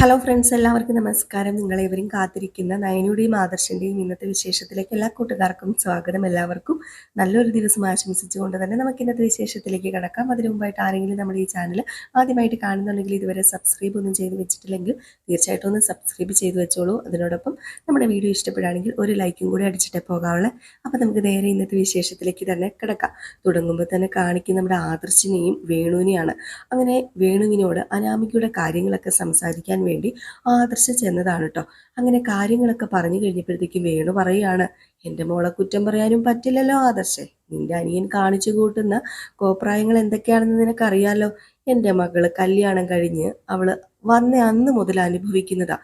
Hello friends എല്ലാവർക്കും നമസ്കാരം. നിങ്ങളേവരും കാത്തിരിക്കുന്ന നയനയുടെയും ആദർശിന്റെയും ഇന്നത്തെ വിശേഷത്തിലേക്ക് എല്ലാ കൂട്ടുകാർക്കും സ്വാഗതം. എല്ലാവർക്കും നല്ലൊരു ദിവസം ആശംസിച്ചുകൊണ്ട് തന്നെ നമുക്ക് ഇന്നത്തെ വിശേഷത്തിലേക്ക് കിടക്കാം. അതിനു മുമ്പായിട്ട് ആരെങ്കിലും നമ്മുടെ ഈ ചാനൽ ആദ്യമായിട്ട് കാണുന്നുണ്ടെങ്കിൽ ഇതുവരെ സബ്സ്ക്രൈബ് ഒന്നും ചെയ്ത് വെച്ചിട്ടില്ലെങ്കിൽ തീർച്ചയായിട്ടും ഒന്ന് സബ്സ്ക്രൈബ് ചെയ്ത് വെച്ചോളൂ. അതിനോടൊപ്പം നമ്മുടെ വീഡിയോ ഇഷ്ടപ്പെടുകയാണെങ്കിൽ ഒരു ലൈക്കും കൂടി അടിച്ചിട്ട് പോകാവുള്ളേ. അപ്പോൾ നമുക്ക് നേരെ ഇന്നത്തെ വിശേഷത്തിലേക്ക് തന്നെ കിടക്കാം. തുടങ്ങുമ്പോൾ തന്നെ കാണിക്കുന്ന നമ്മുടെ ആദർശിനെയും വേണുവിനെയാണ്. അങ്ങനെ വേണുവിനോട് അനാമികയുടെ കാര്യങ്ങളൊക്കെ സംസാരിക്കാൻ വേണ്ടി ആദർശ ചെന്നതാണ് കേട്ടോ അങ്ങനെ കാര്യങ്ങളൊക്കെ പറഞ്ഞു കഴിഞ്ഞപ്പോഴത്തേക്ക് വേണു പറയുകയാണ് എന്റെ മോളെ കുറ്റം പറയാനും പറ്റില്ലല്ലോ ആദർശേ. നിന്റെ അനിയൻ കാണിച്ചു കൂട്ടുന്ന കോപ്രായങ്ങൾ എന്തൊക്കെയാണെന്ന് നിനക്കറിയാലോ. എന്റെ മകൾ കല്യാണം കഴിഞ്ഞ് അവൾ വന്ന അന്ന് മുതൽ അനുഭവിക്കുന്നതാ.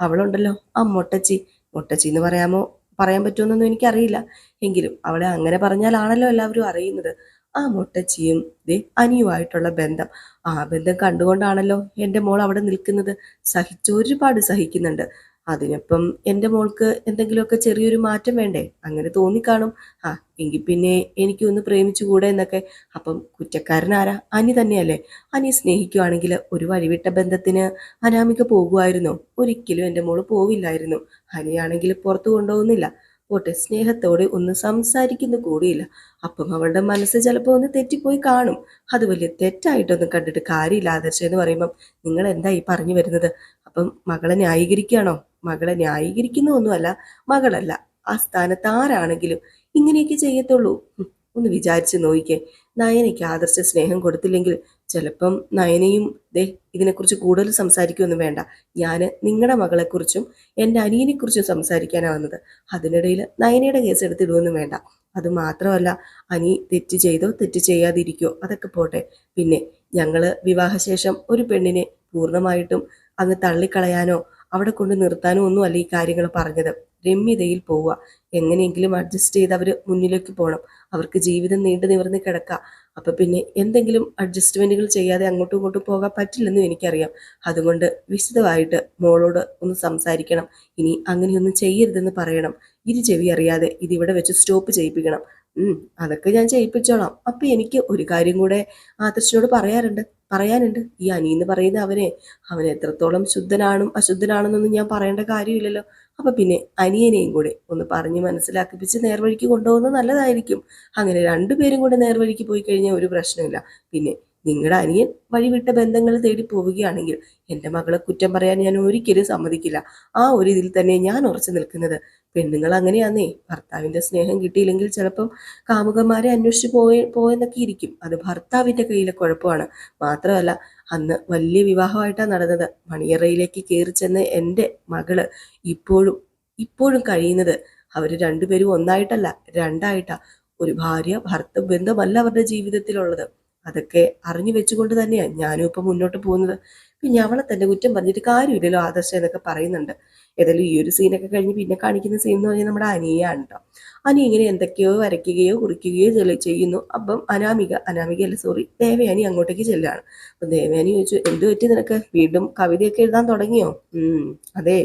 അവളുണ്ടല്ലോ ആ മൊട്ടച്ചി. മൊട്ടച്ചി എന്ന് പറയാമോ? പറയാൻ പറ്റുമെന്നൊന്നും എനിക്കറിയില്ല. എങ്കിലും അവളെ അങ്ങനെ പറഞ്ഞാലാണല്ലോ എല്ലാവരും അറിയുന്നത്. ആ മുട്ടച്ചിയും ദേ അനിയുമായിട്ടുള്ള ബന്ധം. ആ ബന്ധം കണ്ടുകൊണ്ടാണല്ലോ എന്റെ മോൾ അവിടെ നിൽക്കുന്നത്. സഹിച്ച ഒരുപാട് സഹിക്കുന്നുണ്ട്. അതിനൊപ്പം എന്റെ മോൾക്ക് എന്തെങ്കിലുമൊക്കെ ചെറിയൊരു മാറ്റം വേണ്ടേ? അങ്ങനെ തോന്നിക്കാണും. ആ എങ്കിൽ പിന്നെ എനിക്കൊന്ന് പ്രേമിച്ചുകൂടെ എന്നൊക്കെ. അപ്പം കുറ്റക്കാരനാരാ? അനി തന്നെയല്ലേ? അനി സ്നേഹിക്കുവാണെങ്കിൽ ഒരു വഴിവിട്ട ബന്ധത്തിന് അനാമിക പോകുമായിരുന്നോ? ഒരിക്കലും എന്റെ മോൾ പോവില്ലായിരുന്നു. അനിയാണെങ്കിൽ പുറത്തു കൊണ്ടുപോകുന്നില്ല. പോട്ടെ സ്നേഹത്തോടെ ഒന്ന് സംസാരിക്കുന്നു കൂടിയില്ല. അപ്പം അവളുടെ മനസ്സ് ചിലപ്പോൾ ഒന്ന് തെറ്റിപ്പോയി കാണും. അത് വലിയ തെറ്റായിട്ടൊന്നും കണ്ടിട്ട് കാര്യമില്ല ആദർശം എന്ന് പറയുമ്പം. നിങ്ങൾ എന്താ ഈ പറഞ്ഞു വരുന്നത്? അപ്പം മകളെ ന്യായീകരിക്കുകയാണോ? മകളെ ന്യായീകരിക്കുന്ന ഒന്നുമല്ല മകളല്ല. ആ സ്ഥാനത്ത് ആരാണെങ്കിലും ഇങ്ങനെയൊക്കെ ചെയ്യത്തുള്ളൂ. ഒന്ന് വിചാരിച്ച് നോക്കിക്കേ. നയനയ്ക്ക് ആദർശ സ്നേഹം കൊടുത്തില്ലെങ്കിൽ ചിലപ്പം നയനയും ദേ ഇതിനെക്കുറിച്ച് കൂടുതൽ സംസാരിക്കുമെന്നും വേണ്ട. ഞാൻ നിങ്ങളുടെ മകളെക്കുറിച്ചും എന്റെ അനിയനെക്കുറിച്ചും സംസാരിക്കാനാണ് വന്നത് അതിനിടയിൽ നയനയുടെ കേസ് എടുത്തിടുമെന്നും വേണ്ട. അത് മാത്രമല്ല അനി തെറ്റ് ചെയ്തോ തെറ്റ് ചെയ്യാതിരിക്കോ അതൊക്കെ പോട്ടെ. പിന്നെ ഞങ്ങൾ വിവാഹശേഷം ഒരു പെണ്ണിനെ പൂർണമായിട്ടും അങ്ങ് തള്ളിക്കളയാനോ അവിടെ കൊണ്ട് നിർത്താനോ ഒന്നുമല്ല ഈ കാര്യങ്ങൾ പറഞ്ഞത്. രമ്യതയിൽ പോവുക. എങ്ങനെയെങ്കിലും അഡ്ജസ്റ്റ് ചെയ്ത് അവർ മുന്നിലേക്ക് പോകണം അവർക്ക് ജീവിതം നീണ്ടു നിവർന്ന് കിടക്കുക അപ്പം പിന്നെ എന്തെങ്കിലും അഡ്ജസ്റ്റ്മെന്റുകൾ ചെയ്യാതെ അങ്ങോട്ടും ഇങ്ങോട്ടും പോകാൻ പറ്റില്ലെന്നും എനിക്കറിയാം. അതുകൊണ്ട് വിശദമായിട്ട് മോളോട് ഒന്ന് സംസാരിക്കണം. ഇനി അങ്ങനെയൊന്നും ചെയ്യരുതെന്ന് പറയണം. ഇരു ചെവി അറിയാതെ ഇതിവിടെ വെച്ച് സ്റ്റോപ്പ് ചെയ്യിപ്പിക്കണം. അതൊക്കെ ഞാൻ ചെയ്യിപ്പിച്ചോളാം അപ്പം എനിക്ക് ഒരു കാര്യം കൂടെ ആദർശനോട് പറയാറുണ്ട് പറയാനുണ്ട്. ഈ അനിയെന്ന് പറയുന്ന അവനെ അവൻ എത്രത്തോളം ശുദ്ധനാണും അശുദ്ധനാണെന്നൊന്നും ഞാൻ പറയേണ്ട കാര്യമില്ലല്ലോ. അപ്പൊ പിന്നെ അനിയനെയും കൂടെ ഒന്ന് പറഞ്ഞ് മനസ്സിലാക്കിപ്പിച്ച് നേർവഴിക്ക് കൊണ്ടുപോകുന്നത് നല്ലതായിരിക്കും. അങ്ങനെ രണ്ടുപേരും കൂടെ നേർവഴിക്ക് പോയി കഴിഞ്ഞാൽ ഒരു പ്രശ്നമില്ല. പിന്നെ നിങ്ങളുടെ അനിയൻ വഴിവിട്ട ബന്ധങ്ങൾ തേടി പോവുകയാണെങ്കിൽ എന്റെ മകളെ കുറ്റം പറയാൻ ഞാൻ ഒരിക്കലും സമ്മതിക്കില്ല. ആ ഒരു ഇതിൽ തന്നെ ഞാൻ ഉറച്ചു നിൽക്കുന്നത് പെണ്ണുങ്ങൾ അങ്ങനെയാന്നേ ഭർത്താവിന്റെ സ്നേഹം കിട്ടിയില്ലെങ്കിൽ ചിലപ്പം കാമുകന്മാരെ അന്വേഷിച്ച് പോയ പോയെന്നൊക്കെ ഇരിക്കും. അത് ഭർത്താവിന്റെ കയ്യിലെ കുഴപ്പമാണ്. മാത്രമല്ല അന്ന് വലിയ വിവാഹമായിട്ടാണ് നടന്നത്. മണിയറയിലേക്ക് കയറി ചെന്ന എന്റെ മകൾ ഇപ്പോഴും ഇപ്പോഴും കഴിയുന്നത് അവർ രണ്ടുപേരും ഒന്നായിട്ടല്ല രണ്ടായിട്ടാ. ഒരു ഭാര്യ ഭർത്ത ബന്ധമല്ല അവരുടെ ജീവിതത്തിലുള്ളത്. അതൊക്കെ അറിഞ്ഞു വെച്ചുകൊണ്ട് തന്നെയാണ് ഞാനും ഇപ്പം മുന്നോട്ട് പോകുന്നത്. പിന്നെ അവളെ തന്നെ കുറ്റം പറഞ്ഞിട്ട് കാര്യമില്ലല്ലോ ആദർശം എന്നൊക്കെ പറയുന്നുണ്ട്. ഏതായാലും ഈ ഒരു സീനൊക്കെ കഴിഞ്ഞ് പിന്നെ കാണിക്കുന്ന സീൻ എന്ന് പറഞ്ഞാൽ നമ്മുടെ അനിയാണ് കേട്ടോ അനി ഇങ്ങനെ എന്തൊക്കെയോ വരയ്ക്കുകയോ കുറിക്കുകയോ ചെയ്യുന്നു. അപ്പം അനാമിക അനാമിക അല്ല സോറി ദേവയാനി അങ്ങോട്ടേക്ക് ചെല്ലുകയാണ് അപ്പം ദേവയാനി ചോദിച്ചു എന്ത് പറ്റി നിനക്ക്? വീണ്ടും കവിതയൊക്കെ എഴുതാൻ തുടങ്ങിയോ? അതെ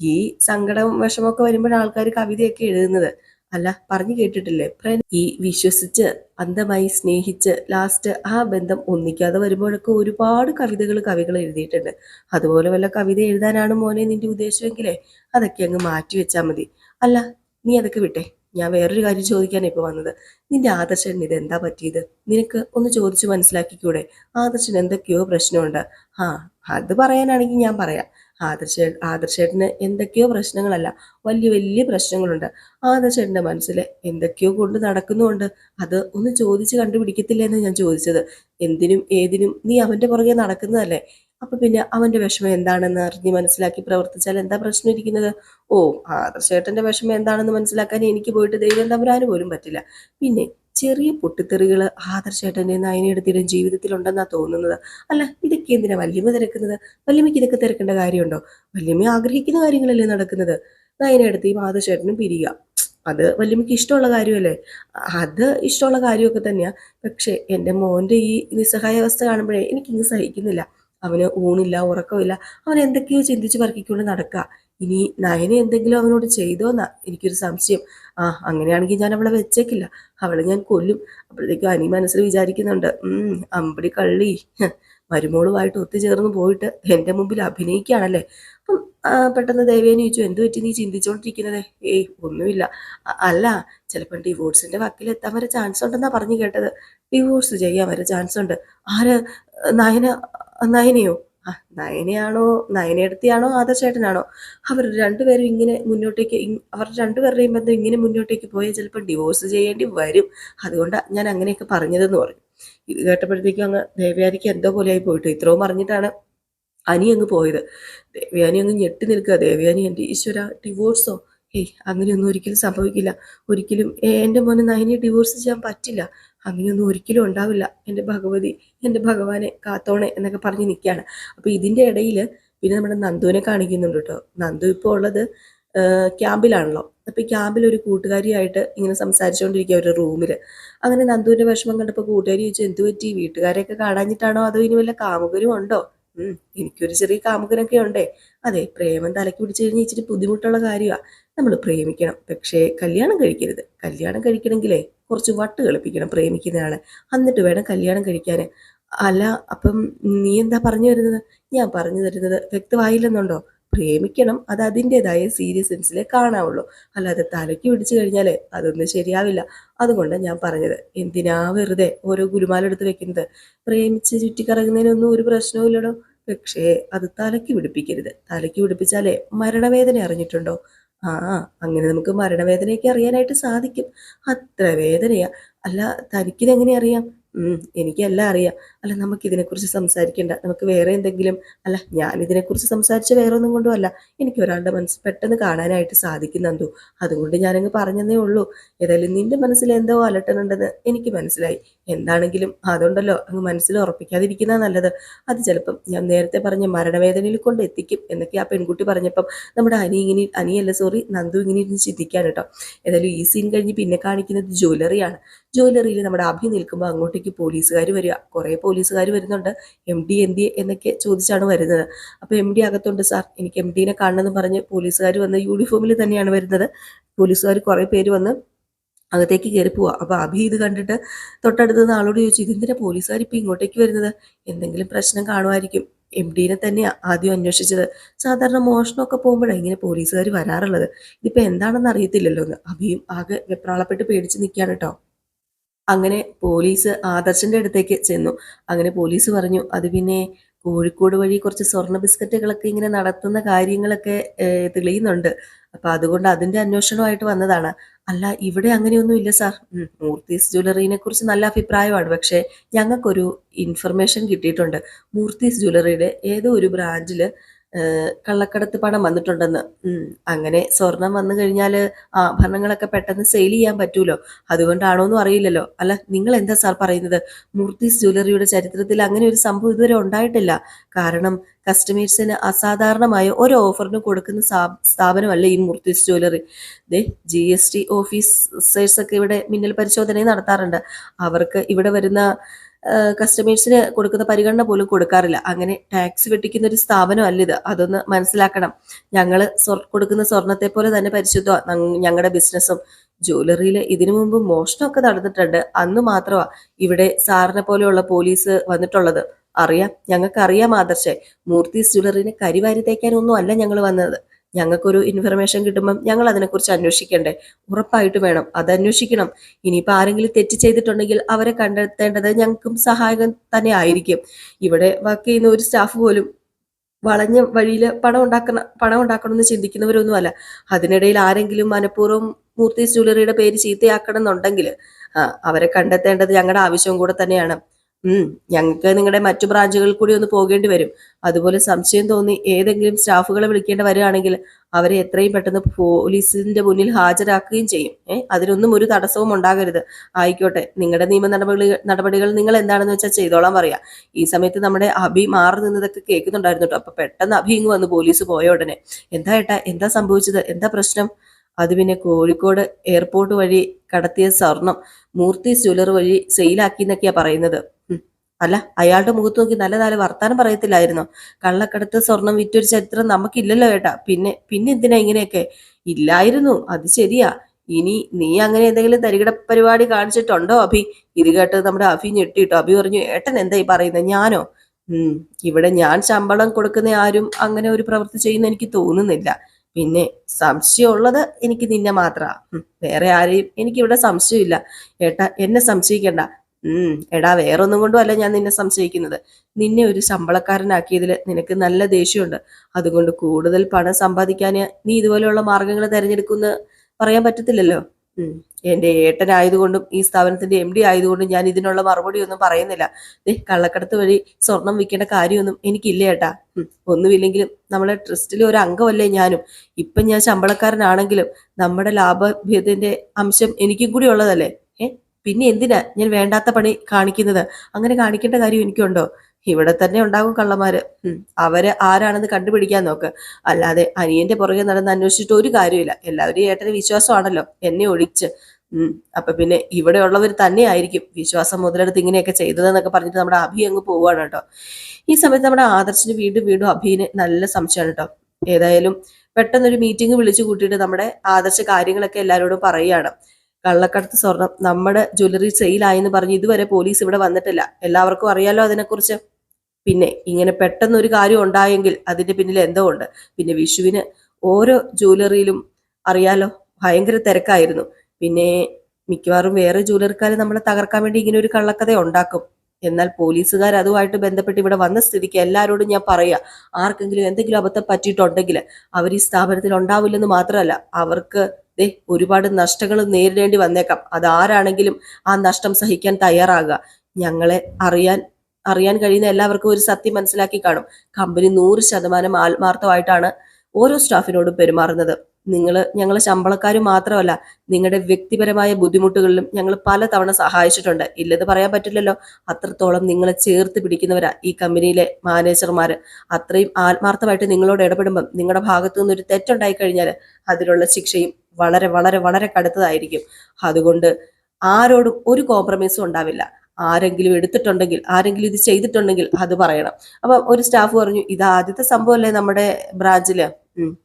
ഈ സങ്കടം വിഷമമൊക്കെ വരുമ്പോഴാണ് ആൾക്കാർ കവിതയൊക്കെ എഴുതുന്നത്. അല്ല പറഞ്ഞു കേട്ടിട്ടില്ലേ? ഈ വിശ്വസിച്ച് അന്ധമായി സ്നേഹിച്ച് ലാസ്റ്റ് ആ ബന്ധം ഒന്നിക്കാതെ വരുമ്പോഴൊക്കെ ഒരുപാട് കവിതകൾ കവികൾ എഴുതിയിട്ടുണ്ട്. അതുപോലെ വല്ല കവിത എഴുതാനാണ് മോനെ നിന്റെ ഉദ്ദേശമെങ്കിലേ? അതൊക്കെ അങ്ങ് മാറ്റി വെച്ചാൽ മതി. അല്ല നീ അതൊക്കെ വിട്ടെ. ഞാൻ വേറൊരു കാര്യം ചോദിക്കാനാണ് ഇപ്പൊ വന്നത്. നിന്റെ ആദർശൻ ഇത് എന്താ പറ്റിയത്? നിനക്ക് ഒന്ന് ചോദിച്ചു മനസ്സിലാക്കിക്കൂടെ? ആദർശൻ എന്തൊക്കെയോ പ്രശ്നമുണ്ട്. ആ അത് പറയാനാണെങ്കിൽ ഞാൻ പറയാം. ആദർശ ആദർശേട്ടന് എന്തൊക്കെയോ പ്രശ്നങ്ങളല്ല. വലിയ വലിയ പ്രശ്നങ്ങളുണ്ട്. ആദർശേട്ടന്റെ മനസ്സിൽ എന്തൊക്കെയോ കൊണ്ട് നടക്കുന്നുണ്ട്. അത് ഒന്ന് ചോദിച്ച് കണ്ടുപിടിക്കത്തില്ല എന്ന് ഞാൻ ചോദിച്ചത്. എന്തിനും ഏതിനും നീ അവന്റെ പുറകെ നടക്കുന്നതല്ലേ. അപ്പം പിന്നെ അവന്റെ വിഷമം എന്താണെന്ന് അറിഞ്ഞ് മനസ്സിലാക്കി പ്രവർത്തിച്ചാൽ എന്താ പ്രശ്നം ഇരിക്കുന്നത്? ഓ ആദർശേട്ടന്റെ വിഷമം എന്താണെന്ന് മനസ്സിലാക്കാൻ എനിക്ക് പോയിട്ട് ദൈവം തമ്പുരാന് പോലും പറ്റില്ല. പിന്നെ ചെറിയ പൊട്ടിത്തെറികൾ ആദർശേട്ടന്റെ നയനയെടുത്തിടും ജീവിതത്തിലുണ്ടെന്നാ തോന്നുന്നത്. അല്ല ഇതൊക്കെ എന്തിനാ വല്യമ്മ തിരക്കുന്നത്? വല്യമ്മയ്ക്ക് ഇതൊക്കെ തിരക്കേണ്ട കാര്യമുണ്ടോ? വല്യമ്മ ആഗ്രഹിക്കുന്ന കാര്യങ്ങളല്ലേ നടക്കുന്നത്. നയനയെടുത്ത് ആദർശേട്ടനും പിരിയുക. അത് വല്യമ്മയ്ക്ക് ഇഷ്ടമുള്ള കാര്യമല്ലേ? അത് ഇഷ്ടമുള്ള കാര്യമൊക്കെ തന്നെയാണ് പക്ഷേ എന്റെ മോന്റെ ഈ നിസ്സഹായാവസ്ഥ കാണുമ്പോഴേ എനിക്കിങ്ങ് സഹിക്കുന്നില്ല. അവന് ഊണില്ല ഉറക്കമില്ല. അവൻ എന്തൊക്കെയോ ചിന്തിച്ച് പറക്കിക്കൊണ്ട് നടക്കുക. ഇനി നയന എന്തെങ്കിലും അവനോട് ചെയ്തോന്നാ എനിക്കൊരു സംശയം. ആ അങ്ങനെയാണെങ്കിൽ ഞാൻ അവളെ വെച്ചേക്കില്ല. അവളെ ഞാൻ കൊല്ലും. അപ്പോഴത്തേക്കും അനി മനസ്സിൽ വിചാരിക്കുന്നുണ്ട് അമ്പടി കള്ളി. മരുമോളുമായിട്ട് ഒത്തുചേർന്ന് പോയിട്ട് എന്റെ മുമ്പിൽ അഭിനയിക്കുകയാണല്ലേ? അപ്പം പെട്ടെന്ന് ദേവേനെ ചോദിച്ചു എന്ത് പറ്റി നീ ചിന്തിച്ചുകൊണ്ടിരിക്കുന്നത് ഏയ് ഒന്നുമില്ല. അല്ല ചിലപ്പോൾ ഡിവോഴ്സിന്റെ വക്കിൽ എത്താൻ വരെ ചാൻസ് ഉണ്ടെന്നാ പറഞ്ഞു കേട്ടത്. ഡിവോഴ്സ് ചെയ്യാൻ വരെ ചാൻസ് ഉണ്ട്. ആര്? നയന നയനയോ? നയനയാണോ നയനയെടുത്തിയാണോ ആദർശേട്ടനാണോ? അവർ രണ്ടുപേരും ഇങ്ങനെ മുന്നോട്ടേക്ക് അവർ രണ്ടുപേരുടെയും ബന്ധം ഇങ്ങനെ മുന്നോട്ടേക്ക് പോയാൽ ചിലപ്പോൾ ഡിവോഴ്സ് ചെയ്യേണ്ടി വരും. അതുകൊണ്ടാണ് ഞാൻ അങ്ങനെയൊക്കെ പറഞ്ഞതെന്ന് പറഞ്ഞു. ഇത് കേട്ടപ്പോഴത്തേക്കും അങ്ങ് ദേവയാനിക്ക് എന്തോ പോലെയായി പോയിട്ട്. ഇത്രയും പറഞ്ഞിട്ടാണ് അനി അങ്ങ് പോയത്. ദേവയാനി അങ്ങ് ഞെട്ടി നിൽക്കുക. ദേവയാനി എന്റെ ഈശ്വര ഡിവോഴ്സോ ഏയ് അങ്ങനെയൊന്നും ഒരിക്കലും സംഭവിക്കില്ല. ഒരിക്കലും എന്റെ മോനെ നയനെ ഡിവോഴ്സ് ചെയ്യാൻ പറ്റില്ല. അങ്ങനെയൊന്നും ഒരിക്കലും ഉണ്ടാവില്ല. എന്റെ ഭഗവതി എന്റെ ഭഗവാനെ കാത്തോണെ എന്നൊക്കെ പറഞ്ഞ് നിൽക്കുകയാണ് അപ്പോൾ ഇതിന്റെ ഇടയിൽ പിന്നെ നമ്മുടെ നന്ദുവിനെ കാണിക്കുന്നുണ്ട് കേട്ടോ. നന്ദു ഇപ്പോൾ ഉള്ളത് ക്യാമ്പിലാണല്ലോ. അപ്പോൾ ഈ ക്യാമ്പിൽ ഒരു കൂട്ടുകാരിയായിട്ട് ഇങ്ങനെ സംസാരിച്ചുകൊണ്ടിരിക്കുക ഒരു റൂമിൽ അങ്ങനെ നന്ദുവിന്റെ വിഷമം കണ്ടപ്പോൾ കൂട്ടുകാരി ചോദിച്ചു എന്ത് പറ്റി? വീട്ടുകാരെയൊക്കെ കാണാഞ്ഞിട്ടാണോ? അതോ ഇനി വല്ല കാമുകരും ഉണ്ടോ? എനിക്കൊരു ചെറിയ കാമുകനൊക്കെ ഉണ്ടേ. അതെ പ്രേമം തലയ്ക്ക് പിടിച്ചു കഴിഞ്ഞാൽ ഇച്ചിരി ബുദ്ധിമുട്ടുള്ള കാര്യമാണ് നമ്മൾ പ്രേമിക്കണം. പക്ഷേ കല്യാണം കഴിക്കരുത്. കല്യാണം കഴിക്കണമെങ്കിലേ കുറച്ച് വട്ട് കളിപ്പിക്കണം പ്രേമിക്കുന്നയാളെ. എന്നിട്ട് വേണം കല്യാണം കഴിക്കാൻ അല്ല അപ്പം നീ എന്താ പറഞ്ഞു തരുന്നത്? ഞാൻ പറഞ്ഞു തരുന്നത് വ്യക്തമായില്ലെന്നുണ്ടോ? പ്രേമിക്കണം അത് അതിന്റെതായ സീരിയസ് സെൻസിലേ കാണാവുള്ളൂ. അല്ലാതെ തലയ്ക്ക് പിടിച്ചു കഴിഞ്ഞാൽ അതൊന്നും ശരിയാവില്ല. അതുകൊണ്ട് ഞാൻ പറഞ്ഞത്. എന്തിനാ വെറുതെ ഓരോ ഗുരുമാലെടുത്ത് വെക്കുന്നത്? പ്രേമിച്ച് ചുറ്റിക്കറങ്ങുന്നതിനൊന്നും ഒരു പ്രശ്നവും പക്ഷേ അത് തലയ്ക്ക് പിടിപ്പിക്കരുത്. തലയ്ക്ക് പിടിപ്പിച്ചാലേ മരണവേദന അറിഞ്ഞിട്ടുണ്ടോ? ആ അങ്ങനെ നമുക്ക് മരണവേദനയൊക്കെ അറിയാനായിട്ട് സാധിക്കും. അത്ര വേദനയാ. അല്ല തനിക്കിതെങ്ങനെ അറിയാം? എനിക്കെല്ലാം അറിയാം. അല്ല നമുക്ക് ഇതിനെക്കുറിച്ച് സംസാരിക്കേണ്ട. നമുക്ക് വേറെ എന്തെങ്കിലും? അല്ല ഞാൻ ഇതിനെക്കുറിച്ച് സംസാരിച്ച വേറെ ഒന്നും കൊണ്ടും അല്ല എനിക്ക് ഒരാളുടെ മനസ്സ് പെട്ടെന്ന് കാണാനായിട്ട് സാധിക്കുന്നെന്തോ അതുകൊണ്ട് ഞാനങ്ങ് പറഞ്ഞതേ ഉള്ളൂ. ഏതായാലും നിന്റെ മനസ്സിൽ എന്തോ അലട്ടണുണ്ടെന്ന് എനിക്ക് മനസ്സിലായി. എന്താണെങ്കിലും അതുകൊണ്ടല്ലോ അങ്ങ് മനസ്സിൽ ഉറപ്പിക്കാതിരിക്കുന്ന നല്ലത്. അത് ചിലപ്പം ഞാൻ നേരത്തെ പറഞ്ഞ മരണവേദനയിൽ കൊണ്ട് എത്തിക്കും എന്നൊക്കെ ആ പെൺകുട്ടി പറഞ്ഞപ്പം നമ്മുടെ അനി ഇങ്ങനെ അനിയല്ല സോറി നന്ദു ഇങ്ങനെ ഇരുന്ന് ചിന്തിക്കാൻ കേട്ടോ. ഏതായാലും ഈ സീൻ കഴിഞ്ഞ് പിന്നെ കാണിക്കുന്നത് ജ്വല്ലറിയാണ്. ജ്വല്ലറിയിൽ നമ്മുടെ അഭി നിൽക്കുമ്പോൾ അങ്ങോട്ടേക്ക് പോലീസുകാർ വരിക. കുറേ പോലീസുകാർ വരുന്നുണ്ട്. എം ഡി എന്തി എന്നൊക്കെ ചോദിച്ചാണ് വരുന്നത്. അപ്പോൾ എം ഡി അകത്തുണ്ട് സാർ. എനിക്ക് എം ഡിനെ കാണണമെന്ന് പറഞ്ഞ് പോലീസുകാർ വന്ന് യൂണിഫോമിൽ തന്നെയാണ് വരുന്നത്. പോലീസുകാർ കുറേ പേര് വന്ന് അകത്തേക്ക് കയറി പോവാം. അപ്പോൾ അഭി ഇത് കണ്ടിട്ട് തൊട്ടടുത്ത് ആളോട് ചോദിച്ചു ഇതെന്തിനാ പോലീസുകാർ ഇപ്പോൾ ഇങ്ങോട്ടേക്ക് വരുന്നത്? എന്തെങ്കിലും പ്രശ്നം കാണുമായിരിക്കും. എം ഡിനെ തന്നെയാണ് ആദ്യം അന്വേഷിച്ചത്. സാധാരണ മോഷണമൊക്കെ പോകുമ്പോഴാണ് ഇങ്ങനെ പോലീസുകാർ വരാറുള്ളത്. ഇതിപ്പോൾ എന്താണെന്ന് അറിയത്തില്ലല്ലോ എന്ന് അഭിയും ആകെ വെപ്രാളപ്പെട്ട് പേടിച്ച് നിൽക്കുകയാണ് കേട്ടോ അങ്ങനെ പോലീസ് ആദർശന്റെ അടുത്തേക്ക് ചെന്നു. അങ്ങനെ പോലീസ് പറഞ്ഞു അത് പിന്നെ കോഴിക്കോട് വഴി കുറച്ച് സ്വർണ ബിസ്ക്കറ്റുകളൊക്കെ ഇങ്ങനെ നടത്തുന്ന കാര്യങ്ങളൊക്കെ തെളിയുന്നുണ്ട്. അപ്പൊ അതുകൊണ്ട് അതിന്റെ അന്വേഷണമായിട്ട് വന്നതാണ്. അല്ല ഇവിടെ അങ്ങനെയൊന്നും ഇല്ല സാർ. മൂർത്തീസ് ജ്വല്ലറിനെ കുറിച്ച് നല്ല അഭിപ്രായമാണ്. പക്ഷേ ഞങ്ങൾക്കൊരു ഇൻഫർമേഷൻ കിട്ടിയിട്ടുണ്ട്. മൂർത്തീസ് ജ്വല്ലറിയുടെ ഏതോ ഒരു ബ്രാഞ്ചിൽ കള്ളക്കടത്ത് പണം വന്നിട്ടുണ്ടെന്ന്. അങ്ങനെ സ്വർണം വന്നു കഴിഞ്ഞാൽ ആഭരണങ്ങളൊക്കെ പെട്ടെന്ന് സെയിൽ ചെയ്യാൻ പറ്റൂലോ? അതുകൊണ്ടാണോ എന്നും അറിയില്ലല്ലോ. അല്ല നിങ്ങൾ എന്താ സാർ പറയുന്നത് മൂർത്തീസ് ജ്വല്ലറിയുടെ ചരിത്രത്തിൽ അങ്ങനെ ഒരു സംഭവം ഇതുവരെ ഉണ്ടായിട്ടില്ല. കാരണം കസ്റ്റമേഴ്സിന് അസാധാരണമായ ഒരു ഓഫറിന് കൊടുക്കുന്ന സ്ഥാ- സ്ഥാപനമല്ല ഈ മൂർത്തീസ് ജ്വല്ലറി ദേ ജി എസ് ടി ഓഫീസേഴ്സൊക്കെ ഇവിടെ മിന്നൽ പരിശോധന നടത്താറുണ്ട്. അവർക്ക് ഇവിടെ വരുന്ന കസ്റ്റമേഴ്സിന് കൊടുക്കുന്ന പരിഗണന പോലും കൊടുക്കാറില്ല. അങ്ങനെ ടാക്സ് വെട്ടിക്കുന്ന ഒരു സ്ഥാപനമല്ല ഇത് അതൊന്ന് മനസ്സിലാക്കണം. ഞങ്ങൾ കൊടുക്കുന്ന സ്വർണത്തെ പോലെ തന്നെ പരിശുദ്ധ ഞങ്ങളുടെ ബിസിനസ്സും ജ്വല്ലറിയിൽ ഇതിനു മുമ്പ് മോഷണമൊക്കെ നടന്നിട്ടുണ്ട്. അന്ന് മാത്രമാ ഇവിടെ സാറിനെ പോലെയുള്ള പോലീസ് വന്നിട്ടുള്ളത്. അറിയാം. ഞങ്ങൾക്ക് അറിയാം ആദർശേ. മൂർത്തി ജ്വല്ലറിനെ കരിവാരി തേക്കാനൊന്നും അല്ല ഞങ്ങൾ വന്നത്. ഞങ്ങൾക്കൊരു ഇൻഫർമേഷൻ കിട്ടുമ്പം ഞങ്ങൾ അതിനെക്കുറിച്ച് അന്വേഷിക്കണ്ടേ? ഉറപ്പായിട്ട് വേണം. അത് അന്വേഷിക്കണം ഇനിയിപ്പോൾ ആരെങ്കിലും തെറ്റ് ചെയ്തിട്ടുണ്ടെങ്കിൽ അവരെ കണ്ടെത്തേണ്ടത് ഞങ്ങൾക്കും സഹായകം തന്നെ ആയിരിക്കും. ഇവിടെ വർക്ക് ചെയ്യുന്ന ഒരു സ്റ്റാഫ് പോലും വളഞ്ഞ വഴിയിൽ പണം ഉണ്ടാക്കണ പണം ഉണ്ടാക്കണമെന്ന് ചിന്തിക്കുന്നവരൊന്നുമല്ല. അതിനിടയിൽ ആരെങ്കിലും മനഃപൂർവം മൂർത്തി ജ്വല്ലറിയുടെ പേര് ചീത്തയാക്കണം എന്നുണ്ടെങ്കിൽ അവരെ കണ്ടെത്തേണ്ടത് ഞങ്ങളുടെ ആവശ്യവും കൂടെ തന്നെയാണ്. ഞങ്ങൾക്ക് നിങ്ങളുടെ മറ്റു ബ്രാഞ്ചുകളിൽ കൂടി ഒന്ന് പോകേണ്ടി വരും. അതുപോലെ സംശയം തോന്നി ഏതെങ്കിലും സ്റ്റാഫുകളെ വിളിക്കേണ്ടി വരികയാണെങ്കിൽ അവരെ എത്രയും പെട്ടെന്ന് പോലീസിന്റെ മുന്നിൽ ഹാജരാക്കുകയും ചെയ്യും. ഏഹ് അതിനൊന്നും ഒരു തടസ്സവും ഉണ്ടാകരുത്. ആയിക്കോട്ടെ നിങ്ങളുടെ നിയമ നടപടികൾ നിങ്ങൾ എന്താണെന്ന് വെച്ചാൽ ചെയ്തോളാൻ പറയാ. ഈ സമയത്ത് നമ്മുടെ അഭി മാറി നിന്നതൊക്കെ കേൾക്കുന്നുണ്ടായിരുന്നു കേട്ടോ. അപ്പൊ പെട്ടെന്ന് അഭി ഇങ്ങ് വന്ന് പോലീസ് പോയ ഉടനെ. എന്താ ഏട്ടാ എന്താ സംഭവിച്ചത്? എന്താ പ്രശ്നം? അത് പിന്നെ കോഴിക്കോട് എയർപോർട്ട് വഴി കടത്തിയ സ്വർണം മൂർത്തി ജ്വല്ലറി വഴി സെയിലാക്കി എന്നൊക്കെയാ പറയുന്നത്. അല്ല അയാളുടെ മുഖത്ത് നോക്കി നല്ല നല്ല വർത്താനം പറയത്തില്ലായിരുന്നോ? കള്ളക്കടത്ത് സ്വർണം വിറ്റൊരു ചരിത്രം നമുക്കില്ലല്ലോ ഏട്ടാ. പിന്നെ പിന്നെ എന്തിനാ ഇങ്ങനെയൊക്കെ? ഇല്ലായിരുന്നു. അത് ശരിയാ. ഇനി നീ അങ്ങനെ എന്തെങ്കിലും തരികിട പരിപാടി കാണിച്ചിട്ടുണ്ടോ അഭി? ഇത് കേട്ട് നമ്മുടെ അഭി ഞെട്ടിട്ടോ? അഭി പറഞ്ഞു ഏട്ടൻ എന്തായി പറയുന്നത് ഞാനോ? ഉം. ഇവിടെ ഞാൻ ശമ്പളം കൊടുക്കുന്ന ആരും അങ്ങനെ ഒരു പ്രവൃത്തി ചെയ്യുന്ന എനിക്ക് തോന്നുന്നില്ല. പിന്നെ സംശയമുള്ളത് എനിക്ക് നിന്നെ മാത്ര. വേറെ ആരെയും എനിക്കിവിടെ സംശയമില്ല. ഏട്ടാ എന്നെ സംശയിക്കണ്ട. ഉം എടാ വേറൊന്നും കൊണ്ടും അല്ല ഞാൻ നിന്നെ സംശയിക്കുന്നത്. നിന്നെ ഒരു ശമ്പളക്കാരനാക്കിയതിൽ നിനക്ക് നല്ല ദേഷ്യമുണ്ട്. അതുകൊണ്ട് കൂടുതൽ പണം സമ്പാദിക്കാൻ നീ ഇതുപോലെയുള്ള മാർഗങ്ങൾ തിരഞ്ഞെടുക്കുന്ന പറയാൻ പറ്റത്തില്ലല്ലോ. ഉം. എന്റെ ഏട്ടനായതുകൊണ്ടും ഈ സ്ഥാപനത്തിന്റെ എം ഡി ആയതുകൊണ്ടും ഞാൻ ഇതിനുള്ള മറുപടി ഒന്നും പറയുന്നില്ല. ദേ കള്ളക്കടത്ത് വഴി സ്വർണം വിൽക്കേണ്ട കാര്യമൊന്നും എനിക്കില്ല ഏട്ടാ. ഒന്നുമില്ലെങ്കിലും നമ്മളെ ട്രസ്റ്റിലെ ഒരു അംഗമല്ലേ ഞാനും. ഇപ്പം ഞാൻ ശമ്പളക്കാരനാണെങ്കിലും നമ്മുടെ ലാഭഭേദത്തിന്റെ അംശം എനിക്കും കൂടി ഉള്ളതല്ലേ? ഏഹ് പിന്നെ എന്തിനാ ഞാൻ വേണ്ടാത്ത പണി കാണിക്കുന്നത്? അങ്ങനെ കാണിക്കേണ്ട കാര്യം എനിക്കുണ്ടോ? ഇവിടെ തന്നെ ഉണ്ടാകും കള്ളന്മാര്. അവർ ആരാണെന്ന് കണ്ടുപിടിക്കാൻ നോക്ക്. അല്ലാതെ അനിയന്റെ പുറകെ നടന്ന് അന്വേഷിച്ചിട്ട് ഒരു കാര്യമില്ല എല്ലാവരും ഏട്ടന് വിശ്വാസമാണല്ലോ എന്നെ ഒഴിച്ച്. അപ്പൊ പിന്നെ ഇവിടെ ഉള്ളവർ തന്നെ ആയിരിക്കും വിശ്വാസം മുതലെടുത്ത് ഇങ്ങനെയൊക്കെ ചെയ്തതെന്നൊക്കെ പറഞ്ഞിട്ട് നമ്മുടെ അഭി അങ്ങ് പോവാണ് കേട്ടോ. ഈ സമയത്ത് നമ്മുടെ ആദർശിന് വീണ്ടും വീണ്ടും അഭിന് നല്ല സംശയമാണ് കേട്ടോ. ഏതായാലും പെട്ടെന്നൊരു മീറ്റിംഗ് വിളിച്ചു കൂട്ടിയിട്ട് നമ്മുടെ ആദർശ കാര്യങ്ങളൊക്കെ എല്ലാവരോടും പറയുകയാണ്. കള്ളക്കടത്ത് സ്വർണം നമ്മുടെ ജ്വല്ലറി സെയിലായെന്ന് പറഞ്ഞ് ഇതുവരെ പോലീസ് ഇവിടെ വന്നിട്ടില്ല. എല്ലാവർക്കും അറിയാലോ അതിനെക്കുറിച്ച്. പിന്നെ ഇങ്ങനെ പെട്ടെന്ന് ഒരു കാര്യം ഉണ്ടായെങ്കിൽ അതിന്റെ പിന്നിൽ എന്തോ ഉണ്ട്. പിന്നെ വിഷുവിന് ഓരോ ജ്വല്ലറിയിലും അറിയാലോ ഭയങ്കര തിരക്കായിരുന്നു. പിന്നെ മിക്കവാറും വേറെ ജൂലർക്കാർ നമ്മളെ തകർക്കാൻ വേണ്ടി ഇങ്ങനെ ഒരു കള്ളക്കഥ ഉണ്ടാക്കും. എന്നാൽ പോലീസുകാർ അതുമായിട്ട് ബന്ധപ്പെട്ട് ഇവിടെ വന്ന സ്ഥിതിക്ക് എല്ലാവരോടും ഞാൻ പറയുക ആർക്കെങ്കിലും എന്തെങ്കിലും അബദ്ധം പറ്റിയിട്ടുണ്ടെങ്കിൽ അവർ ഈ സ്ഥാപനത്തിൽ ഉണ്ടാവില്ലെന്ന് മാത്രമല്ല അവർക്ക് ദേ ഒരുപാട് നഷ്ടങ്ങൾ നേരിടേണ്ടി വന്നേക്കാം. അതാരാണെങ്കിലും ആ നഷ്ടം സഹിക്കാൻ തയ്യാറാകുക. ഞങ്ങളെ അറിയാൻ അറിയാൻ കഴിയുന്ന എല്ലാവർക്കും ഒരു സത്യം മനസ്സിലാക്കി കാണും. കമ്പനി നൂറ് ശതമാനം ആത്മാർത്ഥമായിട്ടാണ് ഓരോ സ്റ്റാഫിനോടും പെരുമാറുന്നത്. നിങ്ങൾ ഞങ്ങൾ ശമ്പളക്കാർ മാത്രമല്ല നിങ്ങളുടെ വ്യക്തിപരമായ ബുദ്ധിമുട്ടുകളിലും ഞങ്ങൾ പലതവണ സഹായിച്ചിട്ടുണ്ട്. ഇല്ലെന്ന് പറയാൻ പറ്റില്ലല്ലോ. അത്രത്തോളം നിങ്ങളെ ചേർത്ത് പിടിക്കുന്നവരാ ഈ കമ്പനിയിലെ മാനേജർമാർ അത്രയും ആത്മാർത്ഥമായിട്ട് നിങ്ങളോട് ഇടപെടുമ്പം നിങ്ങളുടെ ഭാഗത്തു നിന്നൊരു തെറ്റുണ്ടായി കഴിഞ്ഞാൽ അതിനുള്ള ശിക്ഷയും വളരെ വളരെ വളരെ കടുത്തതായിരിക്കും. അതുകൊണ്ട് ആരോടും ഒരു കോംപ്രമൈസും ഉണ്ടാവില്ല. ആരെങ്കിലും എടുത്തിട്ടുണ്ടെങ്കിൽ ആരെങ്കിലും ഇത് ചെയ്തിട്ടുണ്ടെങ്കിൽ അത് പറയണം. അപ്പം ഒരു സ്റ്റാഫ് പറഞ്ഞു ഇത് ആദ്യത്തെ സംഭവമല്ലേ നമ്മുടെ ബ്രാഞ്ചിൽ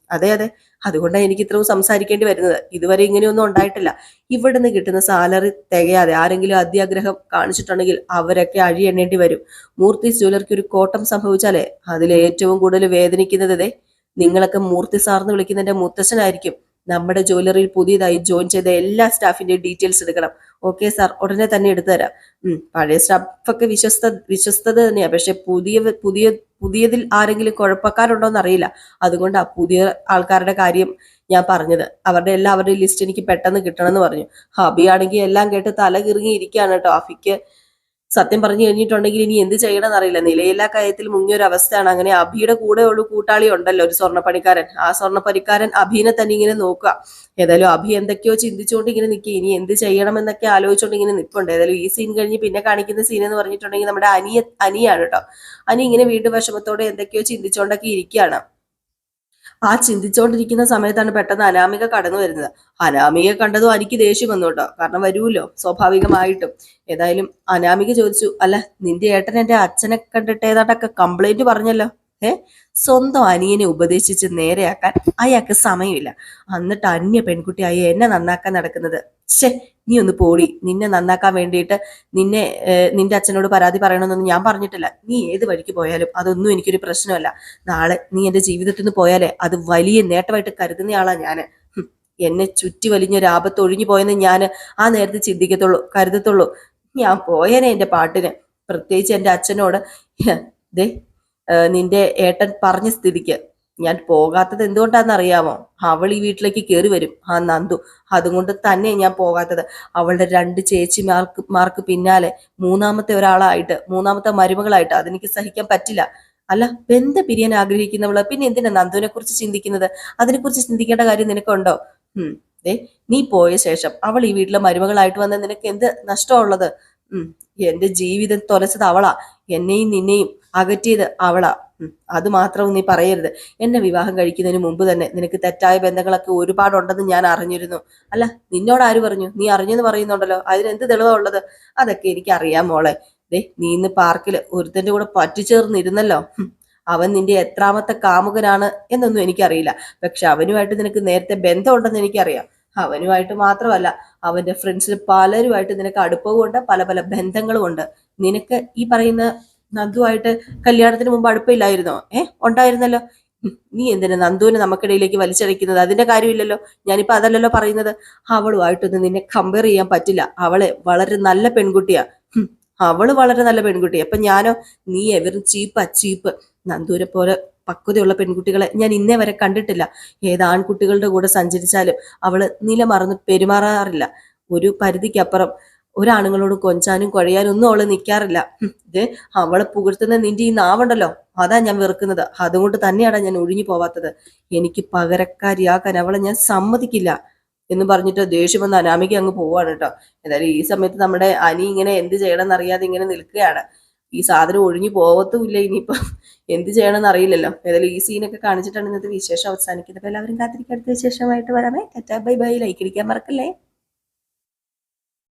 അതെ അതെ. അതുകൊണ്ടാണ് എനിക്ക് ഇത്രയും സംസാരിക്കേണ്ടി വരുന്നത്. ഇതുവരെ ഇങ്ങനെയൊന്നും ഉണ്ടായിട്ടില്ല. ഇവിടുന്ന് കിട്ടുന്ന സാലറി തികയാതെ ആരെങ്കിലും അത്യാഗ്രഹം കാണിച്ചിട്ടുണ്ടെങ്കിൽ അവരൊക്കെ അഴിയെണ്ണേണ്ടി വരും. മൂർത്തി ജ്വലർക്ക് ഒരു കോട്ടം സംഭവിച്ചാലേ അതിൽ ഏറ്റവും കൂടുതൽ വേദനിക്കുന്നത് നിങ്ങളൊക്കെ മൂർത്തി സാർന്ന് വിളിക്കുന്നതിന്റെ മുത്തശ്ശനായിരിക്കും. നമ്മുടെ ജ്വല്ലറിയിൽ പുതിയതായി ജോയിൻ ചെയ്ത എല്ലാ സ്റ്റാഫിന്റെയും ഡീറ്റെയിൽസ് എടുക്കണം. ഓക്കെ സാർ ഉടനെ തന്നെ എടുത്തു തരാം. പഴയ സ്റ്റാഫൊക്കെ വിശ്വസ്ത വിശ്വസ്തത തന്നെയാ. പക്ഷെ പുതിയ പുതിയ പുതിയതിൽ ആരെങ്കിലും കുഴപ്പക്കാരുണ്ടോന്ന് അറിയില്ല. ആ പുതിയ ആൾക്കാരുടെ കാര്യം ഞാൻ പറഞ്ഞത്. അവരുടെ എല്ലാവരുടെയും ലിസ്റ്റ് എനിക്ക് പെട്ടെന്ന് കിട്ടണമെന്ന് പറഞ്ഞു. ഹബി ആണെങ്കിൽ എല്ലാം കേട്ട് തല കിറങ്ങി ഇരിക്കുകയാണ് കേട്ടോ. അഫിക്ക് സത്യം പറഞ്ഞു കഴിഞ്ഞിട്ടുണ്ടെങ്കിൽ ഇനി എന്ത് ചെയ്യണമെന്ന് അറിയില്ല നിലയില്ലാ കാര്യത്തിൽ മുങ്ങിയൊരു അവസ്ഥയാണ്. അങ്ങനെ അഭിയുടെ കൂടെ ഉള്ളു കൂട്ടാളി ഉണ്ടല്ലോ ഒരു സ്വർണപ്പണിക്കാരൻ. ആ സ്വർണപ്പണിക്കാരൻ അഭിനെ തന്നെ ഇങ്ങനെ നോക്കുക. ഏതായാലും അഭി എന്തൊക്കെയോ ചിന്തിച്ചുകൊണ്ട് ഇങ്ങനെ നിൽക്കുക. ഇനി എന്ത് ചെയ്യണം എന്നൊക്കെ ആലോചിച്ചുകൊണ്ട് ഇങ്ങനെ നിൽപ്പുണ്ട്. ഏതായാലും ഈ സീൻ കഴിഞ്ഞ് പിന്നെ കാണിക്കുന്ന സീൻ എന്ന് പറഞ്ഞിട്ടുണ്ടെങ്കിൽ നമ്മുടെ അനിയ അനിയാണ് കേട്ടോ. അനി ഇങ്ങനെ വീണ്ടും വിഷമത്തോടെ എന്തൊക്കെയോ ചിന്തിച്ചുകൊണ്ടൊക്കെ ഇരിക്കുകയാണ്. ആ ചിന്തിച്ചുകൊണ്ടിരിക്കുന്ന സമയത്താണ് പെട്ടെന്ന് അനാമിക കടന്നു വരുന്നത്. അനാമിക കണ്ടതും എനിക്ക് ദേഷ്യം വന്നു കേട്ടോ. കാരണം വരുമല്ലോ സ്വാഭാവികമായിട്ടും. ഏതായാലും അനാമിക ചോദിച്ചു അല്ല നിന്റെ ഏട്ടൻ എന്റെ അച്ഛനെ കണ്ടിട്ട് ഏതാണ്ടൊക്കെ കംപ്ലൈന്റ് പറഞ്ഞല്ലോ? സ്വന്തം അനിയനെ ഉപദേശിച്ച് നേരെയാക്കാൻ അയാൾക്ക് സമയമില്ല. എന്നിട്ട് അന്യ പെൺകുട്ടിയായി എന്നെ നന്നാക്കാൻ നടക്കുന്നത്. ഛേ നീ ഒന്ന് പോടി. നിന്നെ നന്നാക്കാൻ വേണ്ടിയിട്ട് നിന്നെ നിന്റെ അച്ഛനോട് പരാതി പറയണമെന്നൊന്നും ഞാൻ പറഞ്ഞിട്ടില്ല. നീ ഏത് വഴിക്ക് പോയാലും അതൊന്നും എനിക്കൊരു പ്രശ്നമല്ല. നാളെ നീ എന്റെ ജീവിതത്തിൽ നിന്ന് പോയാലേ അത് വലിയ നേട്ടമായിട്ട് കരുതുന്നയാളാ ഹും, എന്നെ ചുറ്റി വലിഞ്ഞ ആപത്ത് ഒഴിഞ്ഞു പോയെന്ന് ഞാൻ ആ നേരത്തെ ചിന്തിക്കത്തുള്ളൂ കരുതത്തുള്ളൂ. ഞാൻ പോയേനെ എന്റെ പാട്ടിന്. പ്രത്യേകിച്ച് എന്റെ അച്ഛനോട്. ദേ നിന്റെ ഏട്ടൻ പറഞ്ഞ സ്ഥിതിക്ക്. ഞാൻ പോകാത്തത് എന്തുകൊണ്ടാണെന്ന് അറിയാമോ അവൾ ഈ വീട്ടിലേക്ക് കയറി വരും. ആ നന്ദു. അതുകൊണ്ട് തന്നെ ഞാൻ പോകാത്തത്. അവളുടെ രണ്ട് ചേച്ചിമാർക്ക് മാർക്ക് പിന്നാലെ മൂന്നാമത്തെ ഒരാളായിട്ട് മൂന്നാമത്തെ മരുമകളായിട്ട് അതെനിക്ക് സഹിക്കാൻ പറ്റില്ല. അല്ല ബന്ധ പിരിയാൻ ആഗ്രഹിക്കുന്നവൾ പിന്നെ എന്തിനാ നന്ദുവിനെ കുറിച്ച് ചിന്തിക്കുന്നത്? അതിനെക്കുറിച്ച് ചിന്തിക്കേണ്ട കാര്യം നിനക്കുണ്ടോ? ഉം ദേ നീ പോയ ശേഷം അവൾ ഈ വീട്ടിലെ മരുമകളായിട്ട് വന്ന നിനക്ക് എന്ത് നഷ്ടമുള്ളത്? ഉം എന്റെ ജീവിതം തൊലച്ചത് അവളാ. എന്നെയും നിന്നെയും അകറ്റിയത് അവളാ. അത് മാത്രവും നീ പറയരുത്. എന്നെ വിവാഹം കഴിക്കുന്നതിന് മുമ്പ് തന്നെ നിനക്ക് തെറ്റായ ബന്ധങ്ങളൊക്കെ ഒരുപാടുണ്ടെന്ന് ഞാൻ അറിഞ്ഞിരുന്നു. അല്ല നിന്നോട് ആര് പറഞ്ഞു? നീ അറിഞ്ഞെന്ന് പറയുന്നുണ്ടല്ലോ. അതിനെന്ത് തെളിവുള്ളത് അതൊക്കെ എനിക്ക് അറിയാം മോളെ. ദേ നീ ഇന്ന് പാർക്കിൽ ഒരുത്തന്റെ കൂടെ പറ്റിച്ചേർന്നിരുന്നല്ലോ. അവൻ നിന്റെ എത്രാമത്തെ കാമുകനാണ് എന്നൊന്നും എനിക്കറിയില്ല. പക്ഷെ അവനുമായിട്ട് നിനക്ക് നേരത്തെ ബന്ധമുണ്ടെന്ന് എനിക്കറിയാം. അവനുമായിട്ട് മാത്രമല്ല അവന്റെ ഫ്രണ്ട്സിൽ പലരുമായിട്ട് നിനക്ക് അടുപ്പവും ഉണ്ട് പല പല ബന്ധങ്ങളും ഉണ്ട് നിനക്ക് ഈ പറയുന്ന നന്ദുവായിട്ട് കല്യാണത്തിന് മുമ്പ് അടുപ്പില്ലായിരുന്നോ? ഏ ഉണ്ടായിരുന്നല്ലോ. നീ എന്തിനാ നന്ദുവിനെ നമുക്കിടയിലേക്ക് വലിച്ചടയ്ക്കുന്നത് അതിന്റെ കാര്യമില്ലല്ലോ. ഞാനിപ്പോ അതല്ലല്ലോ പറയുന്നത്. അവളുമായിട്ടൊന്നും നിന്നെ കമ്പയർ ചെയ്യാൻ പറ്റില്ല. അവളെ വളരെ നല്ല പെൺകുട്ടിയാ. അവൾ വളരെ നല്ല പെൺകുട്ടി അപ്പൊ ഞാനോ നീ എവരും ചീപ്പാ ചീപ്പ്. നന്ദൂരെ പോലെ പക്വതയുള്ള പെൺകുട്ടികളെ ഞാൻ ഇന്നേ വരെ കണ്ടിട്ടില്ല. ഏത് ആൺകുട്ടികളുടെ കൂടെ സഞ്ചരിച്ചാലും അവൾ നില മറന്ന് പെരുമാറാറില്ല. ഒരു പരിധിക്കപ്പുറം ഒരാണുങ്ങളോട് കൊഞ്ചാനും കുഴയാനും ഒന്നും അവൾ നിൽക്കാറില്ല ഇത് അവളെ പുകഴ്ത്തുന്ന നിന്റെ ഈ നാവുണ്ടല്ലോ അതാ ഞാൻ വെറുക്കുന്നത്. അതുകൊണ്ട് തന്നെയാണ് ഞാൻ ഒഴിഞ്ഞു പോവാത്തത്. എനിക്ക് പകരക്കാരിയാക്കാൻ അവളെ ഞാൻ സമ്മതിക്കില്ല എന്ന് പറഞ്ഞിട്ട് ദേഷ്യം വന്ന് അനാമിക അങ്ങ് പോവാണ് കേട്ടോ. എന്തായാലും ഈ സമയത്ത് നമ്മുടെ അനി ഇങ്ങനെ എന്ത് ചെയ്യണമെന്ന് അറിയാതെ ഇങ്ങനെ നിൽക്കുകയാണ്. ഈ സാധനം ഒഴിഞ്ഞു പോവത്തുമില്ല ഇനിയിപ്പം. എന്ത് ചെയ്യണമെന്ന് അറിയില്ലല്ലോ. ഏതായാലും ഈ സീനൊക്കെ കാണിച്ചിട്ടാണ് ഇന്നത്തെ വിശേഷം അവസാനിക്കുന്നത്. അപ്പൊ എല്ലാവരും കാത്തിരിക്കടുത്ത വിശേഷമായിട്ട് വരാമേ. Bye bye. ലൈക്ക് അടിക്കാൻ മറക്കല്ലേ.